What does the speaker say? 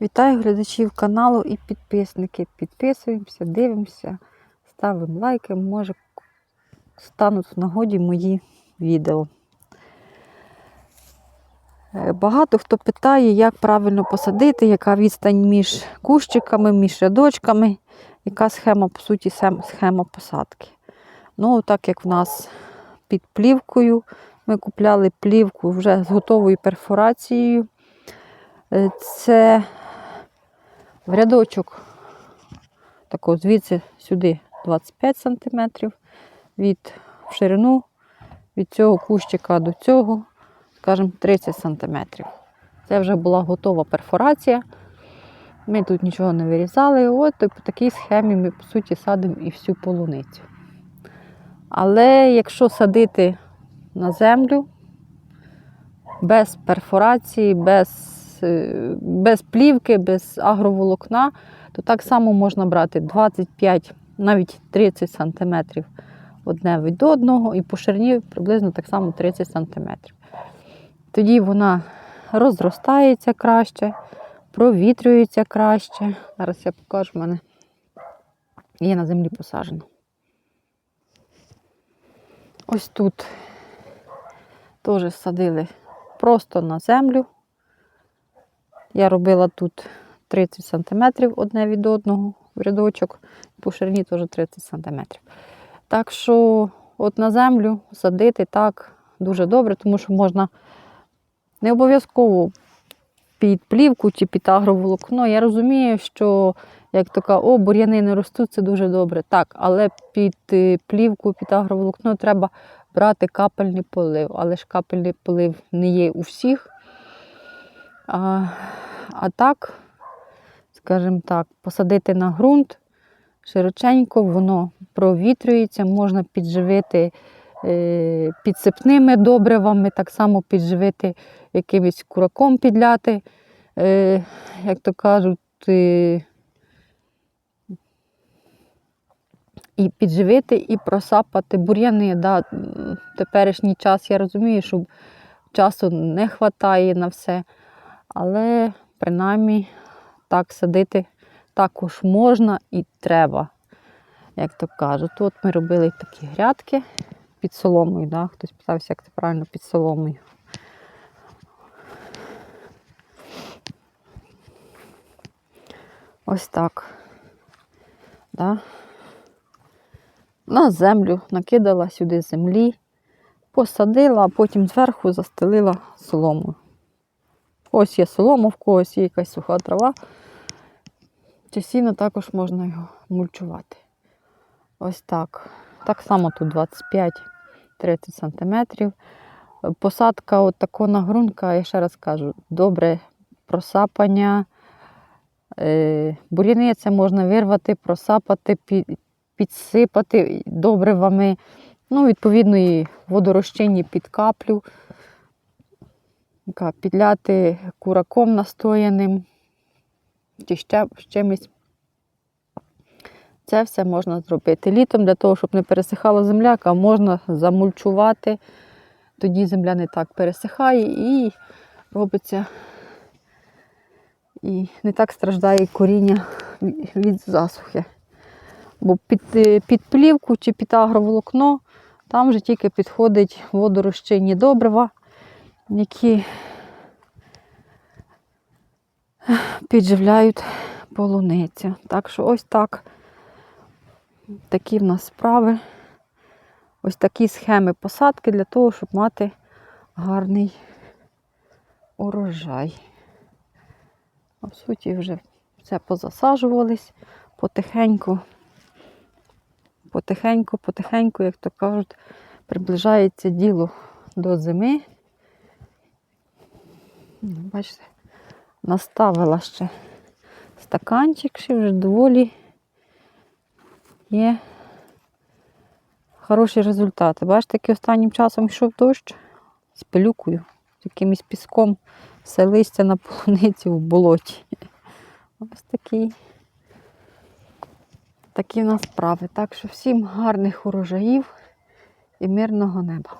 Вітаю глядачів каналу і підписники. Підписуємося, дивимося, ставимо лайки, може стануть в нагоді мої відео. Е, Багато хто питає, як правильно посадити, яка відстань між кущиками, між рядочками, яка схема, по суті, схема посадки. Ну, так як в нас під плівкою, ми купляли плівку вже з готовою перфорацією. Е, Це в рядочок, тако, звідси сюди 25 см, від в ширину від цього кущика до цього, скажімо, 30 см. Це вже була готова перфорація. Ми тут нічого не вирізали. От і по такій схемі ми, по суті, садимо і всю полуницю. Але якщо садити на землю, без перфорації, без, е, без плівки, без агроволокна, то так само можна брати 25, навіть 30 см одне від одного, і по ширині приблизно так само 30 см. Тоді вона розростається краще, провітрюється краще. Зараз я покажу в мене. Є на землі посаджено. Ось тут теж садили просто на землю. Я робила тут 30 см одне від одного в рядочок, по ширині теж 30 см. Так що, от на землю садити так дуже добре, тому що можна не обов'язково під плівку чи під агроволокно. Я розумію, що як така, о, бур'яни не ростуть, це дуже добре. Так, але під е, плівку, під агроволокно треба брати капельний полив. Але ж капельний полив не є у всіх. А, а так, скажімо так, посадити на ґрунт широченько, воно провітрюється, можна підживити е, підсипними добривами, так само підживити якимось кураком підляти, е, як то кажуть, е, і підживити, і просапати бур'яни. Да. Теперішній час я розумію, що часу не вистачає на все, але принаймні так садити також можна і треба, як то кажуть. Тут ми робили такі грядки під соломою. Да? Хтось питався, як це правильно під соломою. Ось так. Да? На землю накидала сюди землі, посадила, а потім зверху застелила соломою. Ось є солома, в когось є якась суха трава. Чи сіно також можна його мульчувати. Ось так. Так само тут 25-30 см. Посадка от такого на я ще раз кажу, добре просапання. Е, Бур'яни це можна вирвати, просапати, під- підсипати добривами. Ну, відповідно, і водорозчинні під каплю. Підляти кураком настояним чи ще з чимось. Це все можна зробити. Літом для того, щоб не пересихала земляка, можна замульчувати. Тоді земля не так пересихає і робиться, і не так страждає коріння від засухи. Бо під, під плівку чи під агроволокно там вже тільки підходить водорозчинні добрива, які підживляють полуницю. Так що ось так. Такі в нас справи. Ось такі схеми посадки для того, щоб мати гарний урожай. А в суті, вже все позасаджувались потихеньку. Потихеньку, потихеньку, як то кажуть, приближається діло до зими. Бачите, наставила ще стаканчик, ще вже доволі є хороші результати. Бачите, який останнім часом йшов дощ з пилюкою, з якимось піском, все листя на полуниці в болоті. Ось такий. Такі в нас справи. Так що всім гарних урожаїв і мирного неба.